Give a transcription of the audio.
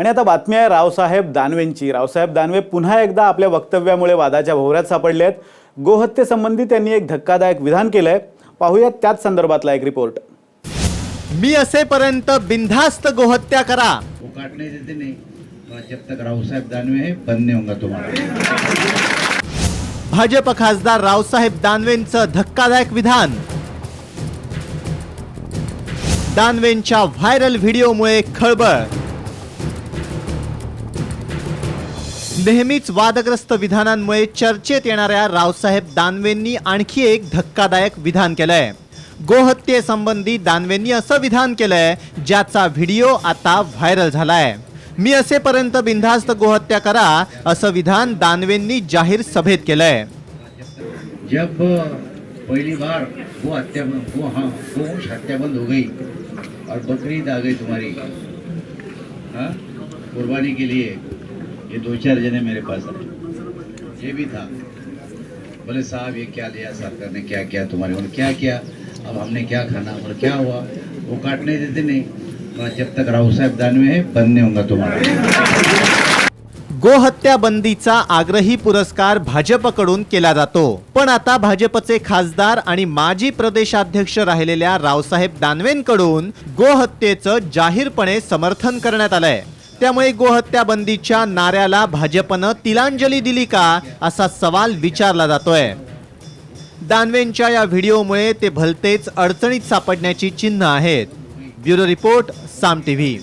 आणि आता बातमी आहे रावसाहेब दानवेंची. रावसाहेब दानवे पुन्हा एकदा आपल्या वक्तव्यामुळे वादाच्या भोवऱ्यात सापडले आहेत. गोहत्येसंबंधी त्यांनी एक धक्कादायक विधान केलंय. पाहूयात त्याच संदर्भातला एक रिपोर्ट मी असेपर्यंत बिनधास्त गोहत्या करा. वो काटने देते नहीं. और जब तक राव साहब दानवे होगा भाजप खासदार रावसाहेब दानवेंचं धक्कादायक विधान. दानवेंच्या व्हायरल व्हिडिओमुळे खळबळ. नेहमीच वादग्रस्त विधानांमुळे चर्चेत येणाऱ्या रावसाहेब दानवेंनी आणखी एक धक्कादायक विधान केलंय. गोहत्येसंबंधी दानवेंनी असं विधान केलंय ज्याचा व्हिडिओ आता व्हायरल झालाय. मी असेपर्यंत बिनधास्त गोहत्या करा असं विधान दानवेंनी जाहीर सभेत केलंय. जब पहिली बार वो हत्या वो हाँ वो हत्या बंद हो गई. और बकरीद आ गई तुम्हारी. हाँ? कुर्बानी के लिए. ये दो चार जने मेरे पास आए। ये भी था। बोले साहब ये क्या लिया सरकार ने क्या किया तुम्हारे? बोले क्या किया? अब हमने क्या खाना? बोले क्या हुआ? वो काटने देते नहीं। और जब तक राव साहब दानवे है बंद नहीं होगा तुम्हारा गोहत्या बंदीचा आग्रही पुरस्कार भाजपकडून केला जातो. पण आता भाजपचे खासदार आणि माजी प्रदेशाध्यक्ष राहिलेल्या रावसाहेब दानवेंकडून गोहत्येचं जाहीरपणे समर्थन करण्यात आलंय. त्यामुळे गोहत्या बंदीच्या नाऱ्याला भाजपनं तिलांजली दिली का असा सवाल विचारला जातोय. दानवेंच्या या व्हिडिओमुळे ते भलतेच अडचणीत सापडण्याची चिन्ह आहेत. Bureau report Saam TV.